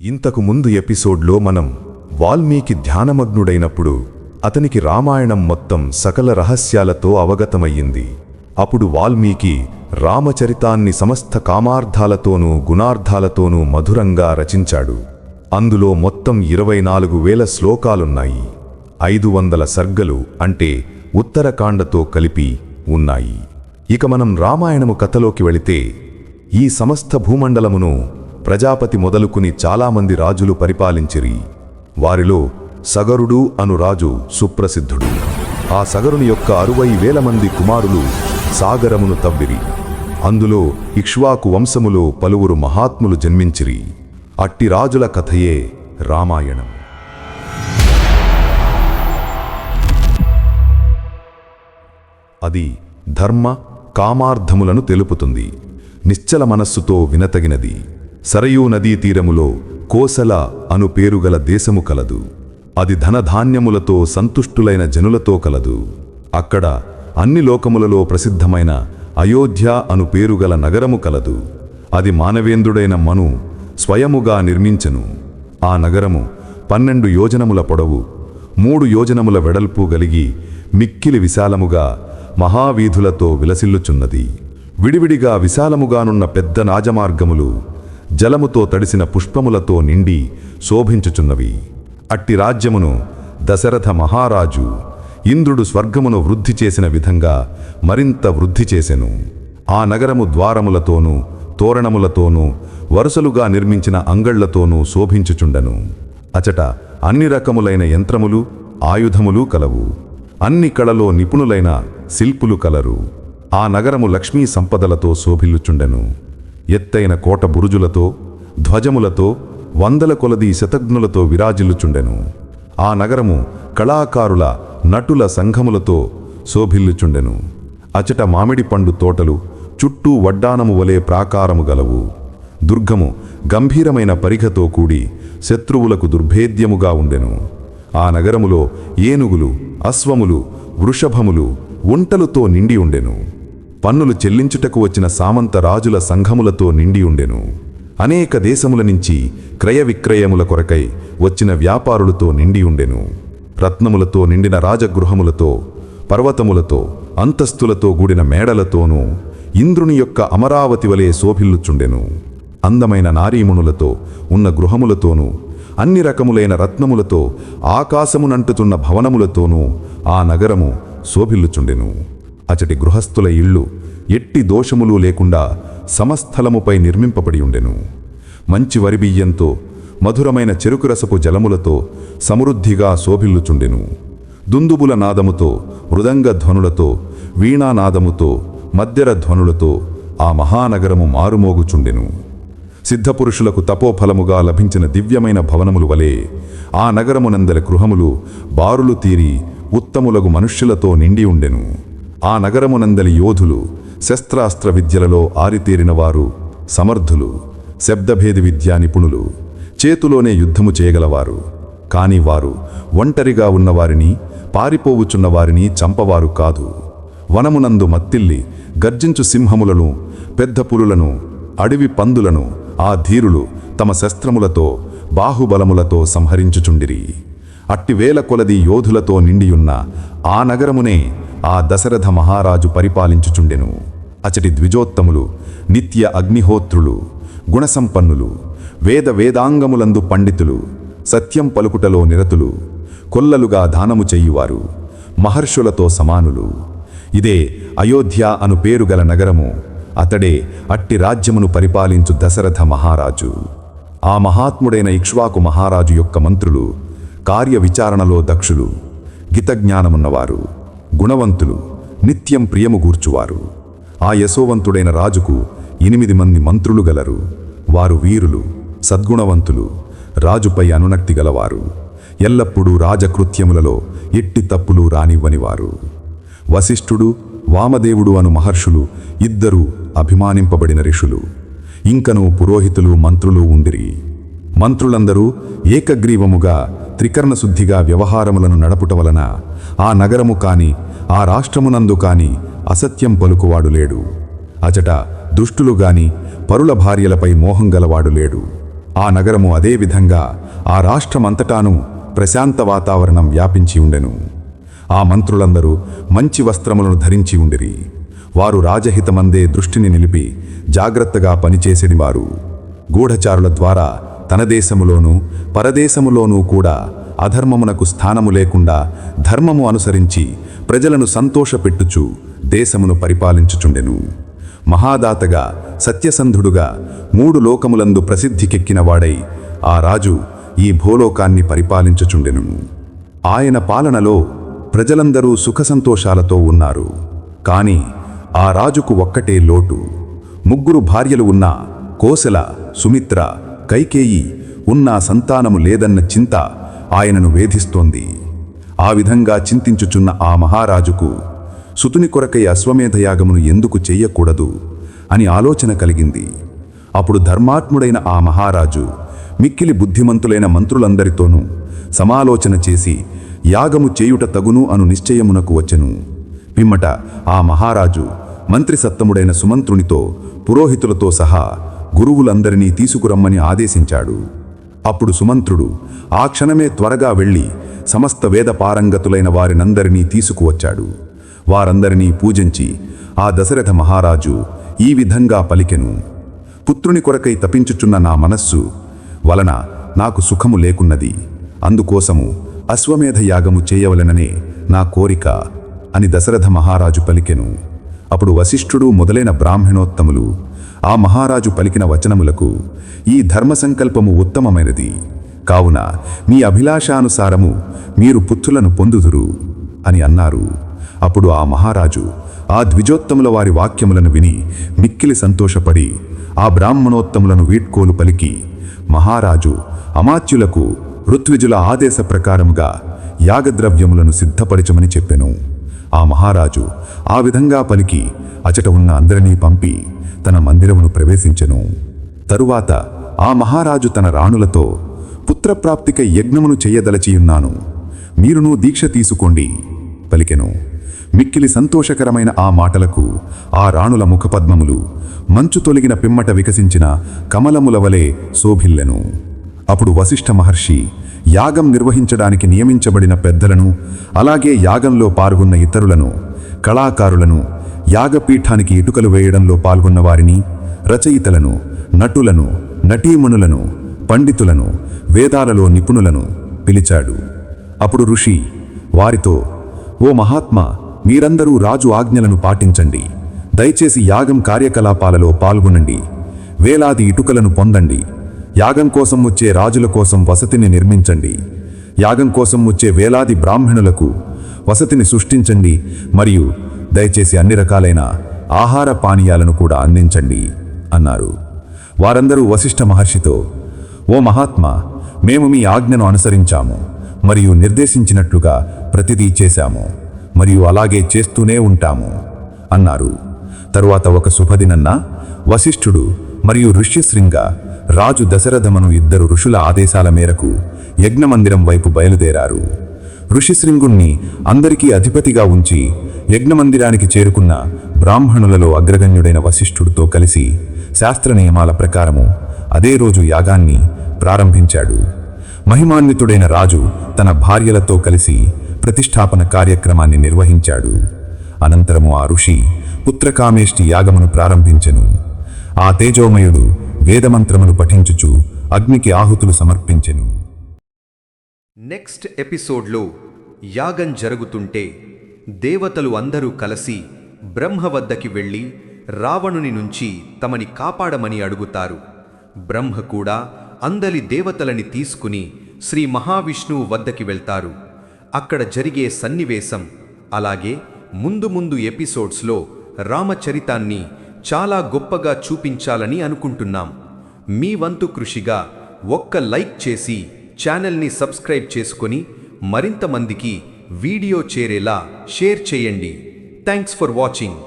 ఇంతకు ముందు ఎపిసోడ్లో మనం వాల్మీకి ధ్యానమగ్నుడైనప్పుడు అతనికి రామాయణం మొత్తం సకల రహస్యాలతో అవగతమయ్యింది. అప్పుడు వాల్మీకి రామచరితాన్ని సమస్త కామార్థాలతోనూ గుణార్థాలతోనూ మధురంగా రచించాడు. అందులో మొత్తం ఇరవై నాలుగు వేల శ్లోకాలున్నాయి. ఐదు వందల సర్గలు అంటే ఉత్తరకాండతో కలిపి ఉన్నాయి. ఇక మనం రామాయణము కథలోకి వెళితే ఈ సమస్త భూమండలమును ప్రజాపతి మొదలుకుని చాలామంది రాజులు పరిపాలించిరి. వారిలో సగరుడు అను రాజు సుప్రసిద్ధుడు. ఆ సగరుని యొక్క అరవై వేల మంది కుమారులు సాగరమును తవ్విరి. అందులో ఇక్ష్వాకు వంశములో పలువురు మహాత్ములు జన్మించిరి. అట్టి రాజుల కథయే రామాయణం. అది ధర్మ కామార్థములను తెలుపుతుంది. నిశ్చల మనస్సుతో వినతగినది. సరయూ నదీ తీరములో కోసల అను పేరుగల దేశము కలదు. అది ధనధాన్యములతో సంతుష్టులైన జనులతో కలదు. అక్కడ అన్ని లోకములలో ప్రసిద్ధమైన అయోధ్య అను పేరుగల నగరము కలదు. అది మానవేంద్రుడైన మను స్వయముగా నిర్మించెను. ఆ నగరము పన్నెండు యోజనముల పొడవు మూడు యోజనముల వెడల్పు గలిగి మిక్కిలి విశాలముగా మహావీధులతో విలసిల్లుచున్నది. విడివిడిగా విశాలముగానున్న పెద్ద నాజమార్గములు జలముతో తడిసిన పుష్పములతో నిండి శోభించుచున్నవి. అట్టి రాజ్యమును దశరథ మహారాజు ఇంద్రుడు స్వర్గమును వృద్ధి చేసిన విధంగా మరింత వృద్ధి చేసెను. ఆ నగరము ద్వారములతోనూ తోరణములతోనూ వరుసలుగా నిర్మించిన అంగళ్ళతోనూ శోభించుచుండెను. అచట అన్ని రకములైన యంత్రములు ఆయుధములు కలవు. అన్ని కళలో నిపుణులైన శిల్పులు కలరు. ఆ నగరము లక్ష్మీ సంపదలతో శోభిల్లుచుండెను. ఎత్తైన కోట బురుజులతో ధ్వజములతో వందల కొలది శతఘ్నులతో విరాజిల్లుచుండెను. ఆ నగరము కళాకారుల నటుల సంఘములతో శోభిల్లుచుండెను. అచట మామిడి పండు తోటలు చుట్టూ వడ్డానము వలె ప్రాకారము గలవు. దుర్గము గంభీరమైన పరిఘతో కూడి శత్రువులకు దుర్భేద్యముగా ఉండెను. ఆ నగరములో ఏనుగులు అశ్వములు వృషభములు ఒంటలుతో నిండి ఉండెను. పన్నులు చెల్లించుటకు వచ్చిన సామంత రాజుల సంఘములతో నిండి ఉండెను. అనేక దేశముల నుంచి క్రయ విక్రయముల కొరకై వచ్చిన వ్యాపారులతో నిండి ఉండెను. రత్నములతో నిండిన రాజగృహములతో పర్వతములతో అంతస్తులతో గూడిన మేడలతోనూ ఇంద్రుని యొక్క అమరావతి వలె శోభిల్లుచుండెను. అందమైన నారీమునులతో ఉన్న గృహములతోనూ అన్ని రకములైన రత్నములతో ఆకాశమునంటుతున్న భవనములతోనూ ఆ నగరము శోభిల్లుచుండెను. అచటి గృహస్థుల ఇళ్ళు ఎట్టి దోషములు లేకుండా సమస్థలముపై నిర్మింపబడి ఉండెను. మంచి వరిబియ్యంతో మధురమైన చెరుకురసపు జలములతో సమృద్ధిగా శోభిల్లుచుండెను. దుందుబుల నాదముతో మృదంగ ధ్వనులతో వీణానాదముతో మధ్యర ధ్వనులతో ఆ మహానగరము మారుమోగుచుండెను. సిద్ధపురుషులకు తపోఫలముగా లభించిన దివ్యమైన భవనములు వలె ఆ నగరమునందల గృహములు బారులు తీరి ఉత్తములగు మనుష్యులతో నిండి ఉండెను. ఆ నగరమునందలి యోధులు శస్త్రాస్త్ర విద్యలలో ఆరితేరినవారు సమర్థులు శబ్దభేది విద్యా నిపుణులు చేతులోనే యుద్ధము చేయగలవారు. కాని వారు ఒంటరిగా ఉన్నవారిని పారిపోవుచున్న వారిని చంపవారు కాదు. వనమునందు మత్తిల్లి గర్జించు సింహములను పెద్ద పులులను అడవి పందులను ఆ ధీరులు తమ శస్త్రములతో బాహుబలములతో సంహరించుచుండిరి. అట్టి వేల కొలది యోధులతో నిండియున్న ఆ నగరమునే ఆ దశరథ మహారాజు పరిపాలించుచుండెను. అచటి ద్విజోత్తములు నిత్య అగ్నిహోత్రులు గుణసంపన్నులు వేద వేదాంగములందు పండితులు సత్యం పలుకుటలో నిరతులు కొల్లలుగా దానము చెయ్యువారు మహర్షులతో సమానులు. ఇదే అయోధ్య అను పేరు గల నగరము అతడే అట్టి రాజ్యమును పరిపాలించు దశరథ మహారాజు. ఆ మహాత్ముడైన ఇక్ష్వాకు మహారాజు యొక్క మంత్రులు కార్య విచారణలో దక్షులు గితజ్ఞానమున్నవారు గుణవంతులు నిత్యం ప్రియము గూర్చువారు. ఆ యశోవంతుడైన రాజుకు ఎనిమిది మంది మంత్రులు గలరు. వారు వీరులు సద్గుణవంతులు రాజుపై అనునక్తి గలవారు. ఎల్లప్పుడూ రాజకృత్యములలో ఎట్టి తప్పులు రానివ్వనివారు. వశిష్ఠుడు వామదేవుడు అను మహర్షులు ఇద్దరు అభిమానింపబడిన ఋషులు. ఇంకను పురోహితులు మంత్రులు ఉండిరి. మంత్రులందరూ ఏకగ్రీవముగా త్రికర్ణ శుద్ధిగా వ్యవహారములను నడపుట వలన ఆ నగరము కాని ఆ రాష్ట్రమునందు కాని అసత్యం పలుకువాడు లేడు. అచట దుష్టులు గాని పరుల భార్యలపై మోహం గలవాడు లేడు. ఆ నగరము అదేవిధంగా ఆ రాష్ట్రమంతటాను ప్రశాంత వాతావరణం వ్యాపించి ఉండెను. ఆ మంత్రులందరూ మంచి వస్త్రములను ధరించి ఉండిరి. వారు రాజహితమందే దృష్టిని నిలిపి జాగ్రత్తగా పనిచేసేడివారు. గూఢచారుల ద్వారా తన దేశములోనూ పరదేశములోనూ కూడా అధర్మమునకు స్థానము లేకుండా ధర్మము అనుసరించి ప్రజలను సంతోషపెట్టుచు దేశమును పరిపాలించుచుండెను. మహాదాతగా సత్యసంధుడుగా మూడు లోకములందు ప్రసిద్ధికెక్కినవాడై ఆ రాజు ఈ భూలోకాన్ని పరిపాలించుచుండెను. ఆయన పాలనలో ప్రజలందరూ సుఖసంతోషాలతో ఉన్నారు. కాని ఆ రాజుకు ఒక్కటే లోటు. ముగ్గురు భార్యలు ఉన్న కోసల సుమిత్ర కైకేయి ఉన్న సంతానము లేదన్న చింత ఆయనను వేధిస్తోంది. ఆ విధంగా చింతించుచున్న ఆ మహారాజుకు సుతుని కొరకై అశ్వమేధయాగమును ఎందుకు చెయ్యకూడదు అని ఆలోచన కలిగింది. అప్పుడు ధర్మాత్ముడైన ఆ మహారాజు మిక్కిలి బుద్ధిమంతులైన మంత్రులందరితోనూ సమాలోచన చేసి యాగము చేయుట తగును అను నిశ్చయమునకు వచ్చెను. పిమ్మట ఆ మహారాజు మంత్రి సత్తముడైన సుమంత్రునితో పురోహితులతో సహా గురువులందరినీ తీసుకురమ్మని ఆదేశించాడు. అప్పుడు సుమంత్రుడు ఆ క్షణమే త్వరగా వెళ్ళి సమస్త వేద పారంగతులైన వారినందరినీ తీసుకువచ్చాడు. వారందరినీ పూజించి ఆ దశరథ మహారాజు ఈ విధంగా పలికెను. పుత్రుని కొరకై తపించుచున్న నా మనస్సు వలన నాకు సుఖము లేకున్నది. అందుకోసము అశ్వమేధ యాగము చేయవలెననే నా కోరిక అని దశరథ మహారాజు పలికెను. అప్పుడు వశిష్ఠుడు మొదలైన బ్రాహ్మణోత్తములు ఆ మహారాజు పలికిన వచనములకు ఈ ధర్మ సంకల్పము ఉత్తమమైనది. కావున మీ అభిలాషానుసారము మీరు పుత్రులను పొందుదురు అని అన్నారు. అప్పుడు ఆ మహారాజు ఆ ద్విజోత్తముల వారి వాక్యములను విని మిక్కిలి సంతోషపడి ఆ బ్రాహ్మణోత్తములను వీడ్కోలు పలికి మహారాజు అమాత్యులకు ఋత్విజుల ఆదేశ ప్రకారముగా యాగద్రవ్యములను సిద్ధపరచమని చెప్పెను. ఆ మహారాజు ఆ విధంగా పలికి అచట ఉన్న అందరినీ పంపి తన మందిరమును ప్రవేశించెను. తరువాత ఆ మహారాజు తన రాణులతో పుత్రప్రాప్తిక యజ్ఞమును చెయ్యదలచియున్నాను మీరును దీక్ష తీసుకోండి పలికెను. మిక్కిలి సంతోషకరమైన ఆ మాటలకు ఆ రాణుల ముఖపద్మములు మంచు తొలగిన పిమ్మట వికసించిన కమలముల వలె శోభిల్లెను. అప్పుడు వశిష్ఠ మహర్షి యాగం నిర్వహించడానికి నియమించబడిన పెద్దలను అలాగే యాగంలో పాల్గొన్న ఇతరులను కళాకారులను యాగపీఠానికి ఇటుకలు వేయడంలో పాల్గొన్న వారిని రచయితలను నటులను నటీమణులను పండితులను వేదాలలో నిపుణులను పిలిచాడు. అప్పుడు ఋషి వారితో ఓ మహాత్మా మీరందరూ రాజు ఆజ్ఞలను పాటించండి. దయచేసి యాగం కార్యకలాపాలలో పాల్గొనండి. వేలాది ఇటుకలను పొందండి. యాగం కోసం వచ్చే రాజుల కోసం వసతిని నిర్మించండి. యాగం కోసం వచ్చే వేలాది బ్రాహ్మణులకు వసతిని సృష్టించండి మరియు దయచేసి అన్ని రకాలైన ఆహార పానీయాలను కూడా అందించండి అన్నారు. వారందరూ వశిష్ఠ మహర్షితో ఓ మహాత్మా మేము మీ ఆజ్ఞను అనుసరించాము మరియు నిర్దేశించినట్లుగా ప్రతిదీ చేశాము మరియు అలాగే చేస్తూనే ఉంటాము అన్నారు. తరువాత ఒక శుభదినన్న వశిష్ఠుడు మరియు ఋష్యశృంగ రాజు దశరథమను ఇద్దరు ఋషుల ఆదేశాల మేరకు యజ్ఞమందిరం వైపు బయలుదేరారు. ఋషిశృంగుణ్ణి అందరికీ అధిపతిగా ఉంచి యజ్ఞమందిరానికి చేరుకున్న బ్రాహ్మణులలో అగ్రగణ్యుడైన వశిష్ఠుడితో కలిసి శాస్త్ర నియమాల ప్రకారము అదే రోజు యాగాన్ని ప్రారంభించాడు. మహిమాన్వితుడైన రాజు తన భార్యలతో కలిసి ప్రతిష్టాపన కార్యక్రమాన్ని నిర్వహించాడు. అనంతరము ఆ ఋషి పుత్రకామేష్టి యాగమును ప్రారంభించెను. ఆ తేజోమయుడు వేదమంత్రములు పఠించుచు అగ్నికి ఆహుతులు సమర్పించెను. నెక్స్ట్ ఎపిసోడ్లో యాగం జరుగుతుంటే దేవతలు అందరూ కలిసి బ్రహ్మ వద్దకి వెళ్ళి రావణుని నుంచి తమని కాపాడమని అడుగుతారు. బ్రహ్మ కూడా అందలి దేవతలని తీసుకుని శ్రీ మహావిష్ణువు వద్దకి వెళ్తారు. అక్కడ జరిగే సన్నివేశం అలాగే ముందు ముందు ఎపిసోడ్స్లో రామచరితాన్ని చాలా గొప్పగా చూపించాలని అనుకుంటున్నాం. మీ వంతు కృషిగా ఒక్క లైక్ చేసి ఛానల్ని సబ్స్క్రైబ్ చేసుకొని మరింత మందికి వీడియో చేరేలా షేర్ చేయండి. Thanks for watching.